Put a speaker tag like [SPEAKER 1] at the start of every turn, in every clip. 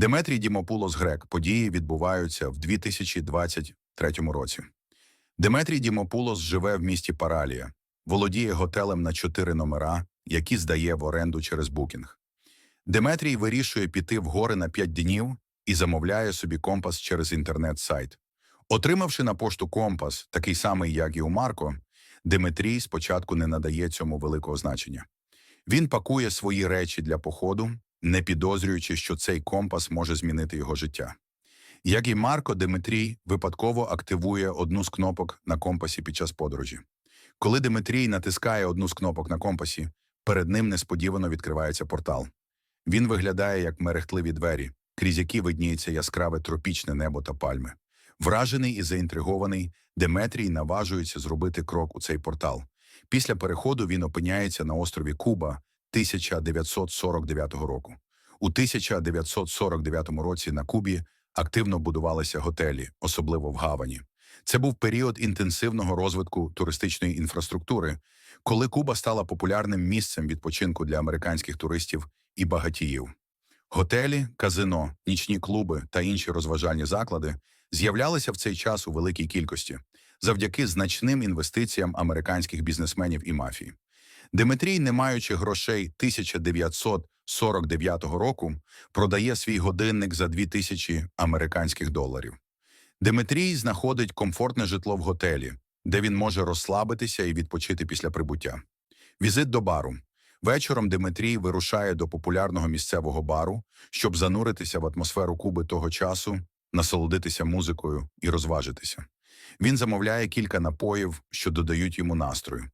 [SPEAKER 1] Деметрій Дімопулос Грек. Події відбуваються в 2023 році. Деметрій Дімопулос живе в місті Паралія, володіє готелем на чотири номера, які здає в оренду через букінг. Деметрій вирішує піти в гори на 5 днів і замовляє собі компас через інтернет-сайт. Отримавши на пошту компас, такий самий, як і у Марко, Димитрій спочатку не надає цьому великого значення. Він пакує свої речі для походу, не підозрюючи, що цей компас може змінити його життя. Як і Марко, Димитрій випадково активує одну з кнопок на компасі під час подорожі. Коли Димитрій натискає одну з кнопок на компасі, перед ним несподівано відкривається портал. Він виглядає як мерехтливі двері, крізь які видніється яскраве тропічне небо та пальми. Вражений і заінтригований, Деметрій наважується зробити крок у цей портал. Після переходу він опиняється на острові Куба 1949 року. У 1949 році на Кубі активно будувалися готелі, особливо в Гавані. Це був період інтенсивного розвитку туристичної інфраструктури, коли Куба стала популярним місцем відпочинку для американських туристів і багатіїв. Готелі, казино, нічні клуби та інші розважальні заклади з'являлися в цей час у великій кількості завдяки значним інвестиціям американських бізнесменів і мафії. Димитрій, не маючи грошей 1949 року, продає свій годинник за 2000 американських доларів. Димитрій знаходить комфортне житло в готелі, де він може розслабитися і відпочити після прибуття. Візит до бару. Вечором Димитрій вирушає до популярного місцевого бару, щоб зануритися в атмосферу Куби того часу, насолодитися музикою і розважитися. Він замовляє кілька напоїв, що додають йому настрою.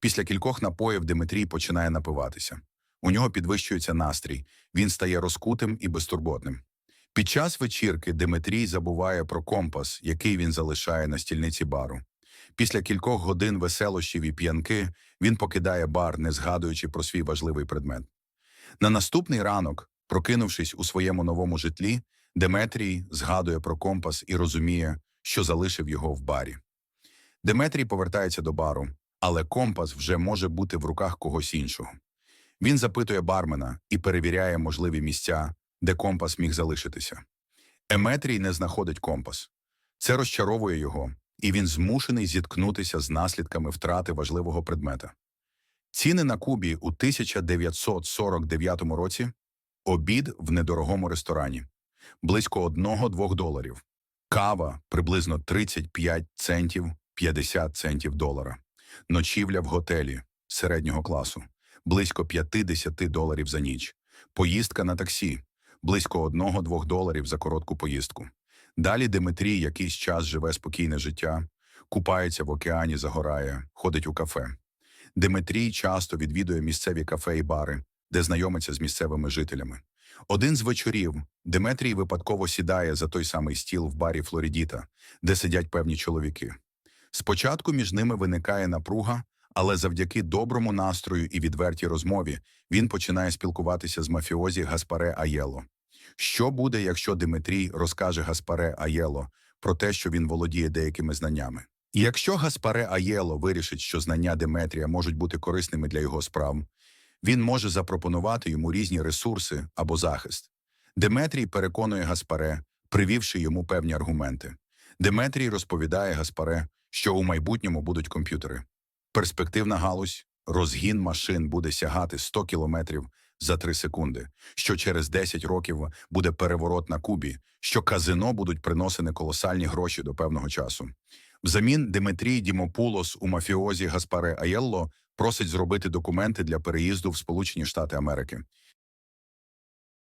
[SPEAKER 1] Після кількох напоїв Димитрій починає напиватися. У нього підвищується настрій, він стає розкутим і безтурботним. Під час вечірки Димитрій забуває про компас, який він залишає на стільниці бару. Після кількох годин веселощів і п'янки він покидає бар, не згадуючи про свій важливий предмет. На наступний ранок, прокинувшись у своєму новому житлі, Деметрій згадує про компас і розуміє, що залишив його в барі. Деметрій повертається до бару, але компас вже може бути в руках когось іншого. Він запитує бармена і перевіряє можливі місця, де компас міг залишитися. Еметрій не знаходить компас. Це розчаровує його, і він змушений зіткнутися з наслідками втрати важливого предмета. Ціни на Кубі у 1949 році обід в недорогому ресторані близько 1-2 доларів, кава приблизно 35 центів 50 центів долара, ночівля в готелі середнього класу близько 50 доларів за ніч, поїздка на таксі близько 1-2 доларів за коротку поїздку. Далі Димитрій якийсь час живе спокійне життя, купається в океані, загорає, ходить у кафе. Димитрій часто відвідує місцеві кафе і бари, де знайомиться з місцевими жителями. Один з вечорів Диметрій випадково сідає за той самий стіл в барі Флорідіта, де сидять певні чоловіки. Спочатку між ними виникає напруга, але завдяки доброму настрою і відвертій розмові він починає спілкуватися з мафіозі Гаспаре Аєло. Що буде, якщо Димитрій розкаже Гаспаре Аєло про те, що він володіє деякими знаннями? Якщо Гаспаре Аєло вирішить, що знання Деметрія можуть бути корисними для його справ, він може запропонувати йому різні ресурси або захист. Деметрій переконує Гаспаре, привівши йому певні аргументи. Деметрій розповідає Гаспаре, що у майбутньому будуть комп'ютери. Перспективна галузь, розгін машин буде сягати 100 кілометрів за 3 секунди, що через 10 років буде переворот на Кубі, що казино будуть приносити колосальні гроші до певного часу. Взамін Димитрій Дімопулос у мафіозі Гаспаре Аєлло просить зробити документи для переїзду в Сполучені Штати Америки.